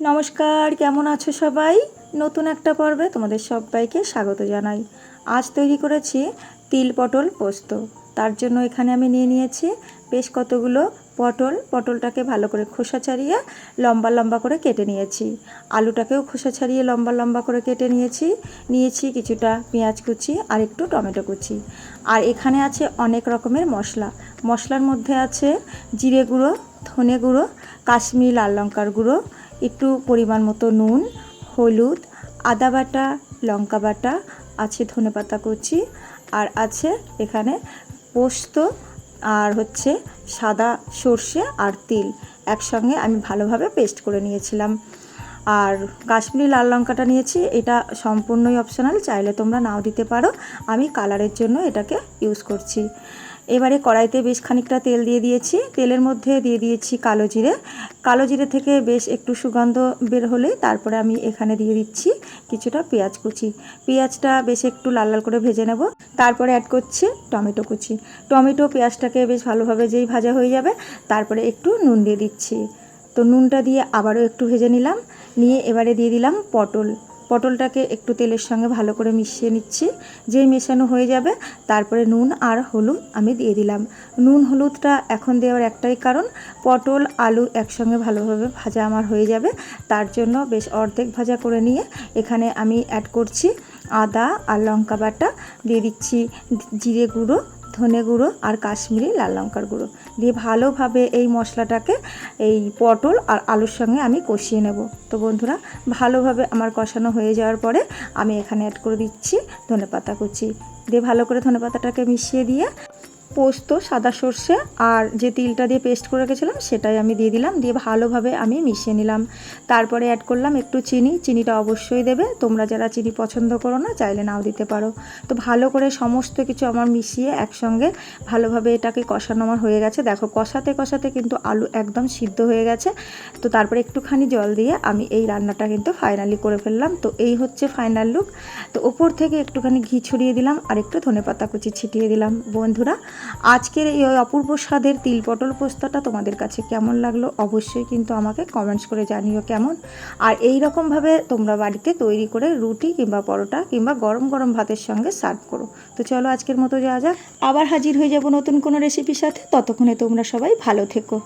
নমস্কার, কেমন আছো সবাই? নতুন একটা পর্বে তোমাদের সবাইকে স্বাগত জানাই। আজ তৈরি করেছি তিল পটল পোস্ত। তার জন্য এখানে আমি নিয়ে নিয়েছি বেশ কতগুলো পটল। পটলটাকে ভালো করে খোসা ছাড়িয়ে লম্বা লম্বা করে কেটে নিয়েছি। আলুটাকেও খোসা ছাড়িয়ে লম্বা লম্বা করে কেটে নিয়েছি। নিয়েছি কিছুটা পেঁয়াজ কুচি আর একটু টমেটো কুচি। আর এখানে আছে অনেক রকমের মশলা। মশলার মধ্যে আছে জিরে গুঁড়ো, ধনে গুঁড়ো, কাশ্মীর লাল লঙ্কার গুঁড়ো একটু পরিমাণ মতো নুন, হলুদ, আদা বাটা, লঙ্কা বাটা, আছে ধনেপাতা কুচি, আর আছে এখানে পোস্ত আর হচ্ছে সাদা সর্ষে আর তিল একসঙ্গে আমি ভালোভাবে পেস্ট করে নিয়েছিলাম। আর কাশ্মীরি লাল লঙ্কাটা নিয়েছি, এটা সম্পূর্ণই অপশনাল চাইলে তোমরা নাও দিতে পারো। আমি কালারের জন্য এটাকে ইউজ করছি। এবারে কড়াইতে বেশ খানিকটা তেল দিয়ে দিয়েছি। তেলের মধ্যে দিয়ে দিয়েছি কালো জিরে। কালো জিরে থেকে বেশ একটু সুগন্ধ বের হলেই তারপরে আমি এখানে দিয়ে দিচ্ছি কিছুটা পেঁয়াজ কুচি। পেঁয়াজটা বেশ একটু লাল লাল করে ভেজে নেব। তারপরে অ্যাড করছি টমেটো কুচি। টমেটো পেঁয়াজটাকে বেশ ভালোভাবে যেই ভাজা হয়ে যাবে, তারপরে একটু নুন দিয়ে দিচ্ছি। তো নুনটা দিয়ে আবারও একটু ভেজে নিলাম। নিয়ে এবারে দিয়ে দিলাম পটল। পটলটাকে একটু তেলের সঙ্গে ভালো করে মিশিয়ে নিচ্ছি। যেই মেশানো হয়ে যাবে, তারপরে নুন আর হলুদ আমি দিয়ে দিলাম। নুন হলুদটা এখন দেওয়ার একটাই কারণ, পটল, আলু একসঙ্গে ভালোভাবে ভাজা আমার হয়ে যাবে। তার জন্য বেশ অর্ধেক ভাজা করে নিয়ে এখানে আমি অ্যাড করছি আদা আর লঙ্কা বাটা। দিয়ে দিচ্ছি জিরে গুঁড়ো। ধনে গুঁড়ো আর কাশ্মীরি লাল লঙ্কার গুঁড়ো। দিয়ে ভালোভাবে এই মশলাটাকে এই পটল আর আলুর সঙ্গে আমি কষিয়ে নেব। তো বন্ধুরা, ভালোভাবে আমার কষানো হয়ে যাওয়ার পরে আমি এখানে অ্যাড করে দিচ্ছি ধনে পাতা কুচি। দিয়ে ভালো করে ধনে পাতাটাকে মিশিয়ে দিয়ে পোস্ত, সাদা সর্ষে আর যে তিলটা দিয়ে পেস্ট করে রেখেছিলাম সেটাই আমি দিয়ে দিলাম। দিয়ে ভালোভাবে আমি মিশিয়ে নিলাম। তারপরে অ্যাড করলাম একটু চিনি। চিনিটা অবশ্যই দেবে। তোমরা যারা চিনি পছন্দ করো না, চাইলে নাও দিতে পারো। তো ভালো করে সমস্ত কিছু আমার মিশিয়ে একসঙ্গে ভালোভাবে এটাকে কষানো আমার হয়ে গেছে। দেখো, কষাতে কষাতে কিন্তু আলু একদম সিদ্ধ হয়ে গেছে। তো তারপরে একটুখানি জল দিয়ে আমি এই রান্নাটা কিন্তু ফাইনালি করে ফেললাম। তো এই হচ্ছে ফাইনাল লুক তো ওপর থেকে একটুখানি ঘি ছড়িয়ে দিলাম আর একটু ধনেপাতা কুচি ছিটিয়ে দিলাম। বন্ধুরা আজকের এই অপূর্ব স্বাদের তিল পটল পোস্তটা তোমাদের কাছে কেমন লাগল অবশ্যই কিন্তু আমাকে কমেন্টস করে জানিও কেমন। আর এই রকমভাবে তোমরা বাড়িতে তৈরি করে রুটি কিংবা পরোটা কিংবা গরম গরম ভাতের সঙ্গে সার্ভ করো। তো চলো আজকের মতো যাওয়া যাক। আবার হাজির হয়ে যাব নতুন কোনো রেসিপির সাথে। ততক্ষণে তোমরা সবাই ভালো থেকো।